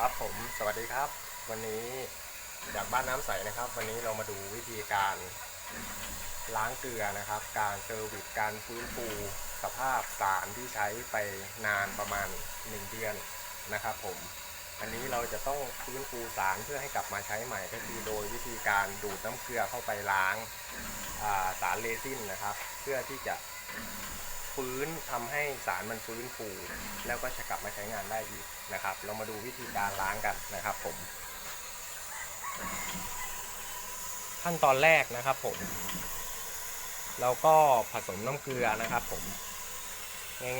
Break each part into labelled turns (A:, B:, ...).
A: ครับผมสวัสดีครับ วันนี้จากบ้านน้ำใสนะครับ วันนี้เรามาดูวิธีการล้างเกลือนะครับ การเซอร์วิสการฟื้นฟูสภาพสารที่ใช้ไปนานประมาณ 1 เดือนนะครับ ผม อันนี้เราจะต้องฟื้นฟูสารเพื่อให้กลับมาใช้ใหม่ก็คือโดยวิธีการดูดน้ำเกลือเข้าไปล้างาสารเรซินนะครับ เพื่อที่จะ ฟื้นทำให้สารมันฟื้นฟู แล้วก็จะกลับมาใช้งานได้อีกนะครับ เรามาดูวิธีการล้างกันนะครับผม ขั้นตอนแรกนะครับผม เราก็ผสมน้ำเกลือนะครับผม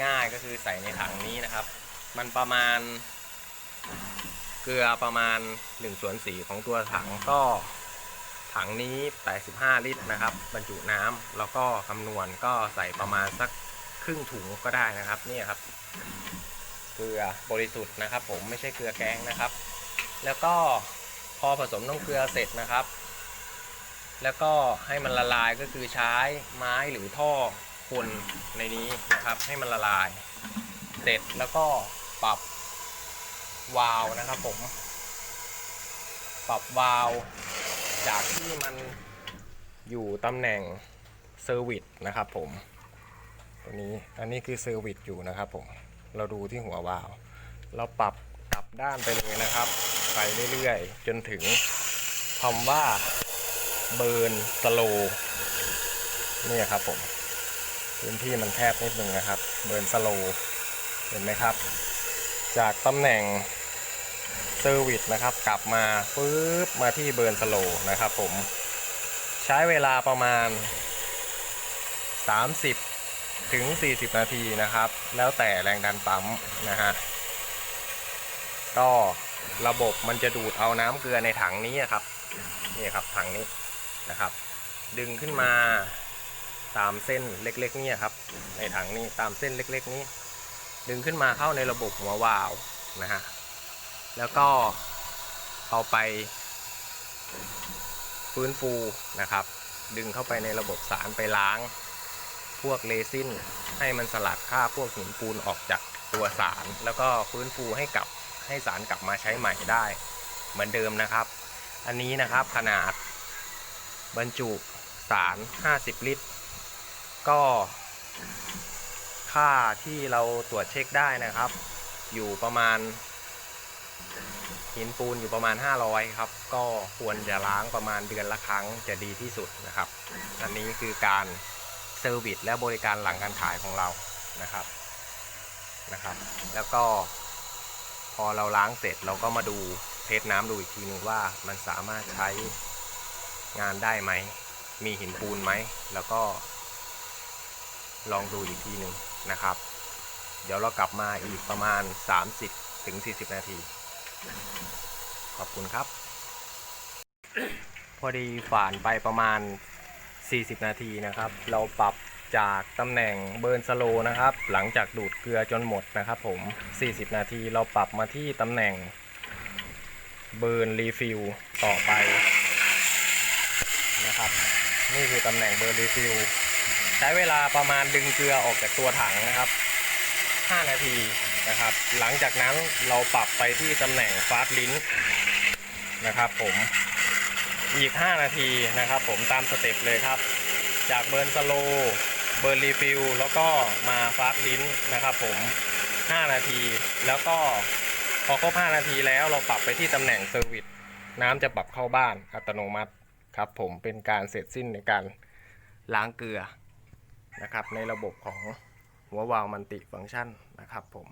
A: ง่ายๆก็คือใส่ในถังนี้นะครับ มันประมาณเกลือประมาณ1ส่วน4ของตัวถังก็ถังนี้ 85 ลิตรนะครับ บรรจุน้ำแล้วก็คำนวณก็ใส่ประมาณสัก ครึ่งถุงก็ได้นะครับนี่ครับ เกลือบริสุทธิ์นะครับ ผมไม่ใช่เกลือแกงนะครับ แล้วก็พอผสมน้ำเกลือเสร็จนะครับ แล้วก็ให้มันละลายก็คือใช้ไม้หรือท่อคนในนี้นะครับ ให้มันละลาย เสร็จแล้วก็ปรับวาล์วนะครับ ผม ปรับวาล์วจากที่มันอยู่ตำแหน่งเซอร์วิสนะครับผม ตัวนี้อันนี้คือเซอร์วิสอยู่นะครับผมเราดูที่หัววาล์วเราปรับกลับด้านไปเลยนะครับ ไปเรื่อยๆ จนถึงคำว่าเบิร์นสโลนี่ครับผมพื้นที่มันแคบนิดนึงนะครับ เบิร์นสโลเห็นไหมครับ จากตำแหน่งเซอร์วิสนะครับ กลับมาปึ๊บมาที่เบิร์นสโลนะครับผม ใช้เวลาประมาณ 30 ถึง 40 นาทีนะครับ แล้วแต่แรงดันปั๊มนะฮะก็ระบบมันจะดูดเอาน้ำเกลือในถังนี้ครับนี่ครับถังนี้นะครับ ดึงขึ้นมาตามเส้นเล็กๆนี่ครับ ในถังนี้ตามเส้นเล็ก ๆ นี้ ดึงขึ้นมาเข้าในระบบหัววาล์วนะฮะแล้วก็เอาไปฟื้นฟูนะครับ ดึงเข้าไปในระบบสารไปล้าง พวกเรซินให้มันสลัดคราพวกหินปูนออกจากตัวสาร แล้วก็ฟื้นฟูให้กลับให้สารกลับมาใช้ใหม่ได้ เหมือนเดิมนะครับ อันนี้นะครับขนาดบรรจุสาร 50 ลิตร ก็ค่าที่เราตรวจเช็คได้นะครับ อยู่ประมาณ หินปูนอยู่ประมาณ 500 ครับ ก็ควรจะล้างประมาณเดือนละครั้งจะดีที่สุดนะครับ อันนี้คือการ เซอร์วิสและบริการหลังการขายของเรานะครับนะครับ แล้วก็พอเราล้างเสร็จเราก็มาดูเทสน้ำดูอีกทีนึงว่ามันสามารถใช้งานได้ไหม มีหินปูนไหม แล้วก็ ลองดูอีกทีหนึ่งนะครับ เดี๋ยวเรากลับมาอีกประมาณ 30ถึง40 นาที ขอบคุณครับ พอดีฝานไปประมาณ 40 นาทีนะครับ เราปรับจากตำแหน่งเบิร์นสโลนะครับ หลังจากดูดเกลือจนหมดนะครับผม 40 นาทีเราปรับมาที่ตำแหน่งเบิร์นรีฟิลต่อไปนะครับ นี่คือตำแหน่งเบิร์นรีฟิลใช้เวลาประมาณดึงเกลือออกจากตัวถังนะครับ 5 นาทีนะครับ หลังจากนั้นเราปรับไปที่ตำแหน่งฟาสลินนะครับผม อีก 5 นาทีนะครับผมตามสเต็ปเลยครับ จากเบิร์นสโลเบิร์นรีฟิลแล้วก็มาฟาสลิ้นนะครับผม 5 นาที แล้วก็พอครบ 5 นาทีแล้วเราปรับไปที่ตำแหน่งเซอร์วิสน้ำจะปรับเข้าบ้านอัตโนมัติครับผมเป็นการเสร็จสิ้นในการล้างเกลือนะครับในระบบของหัววาล์วมันติฟังก์ชันนะครับผม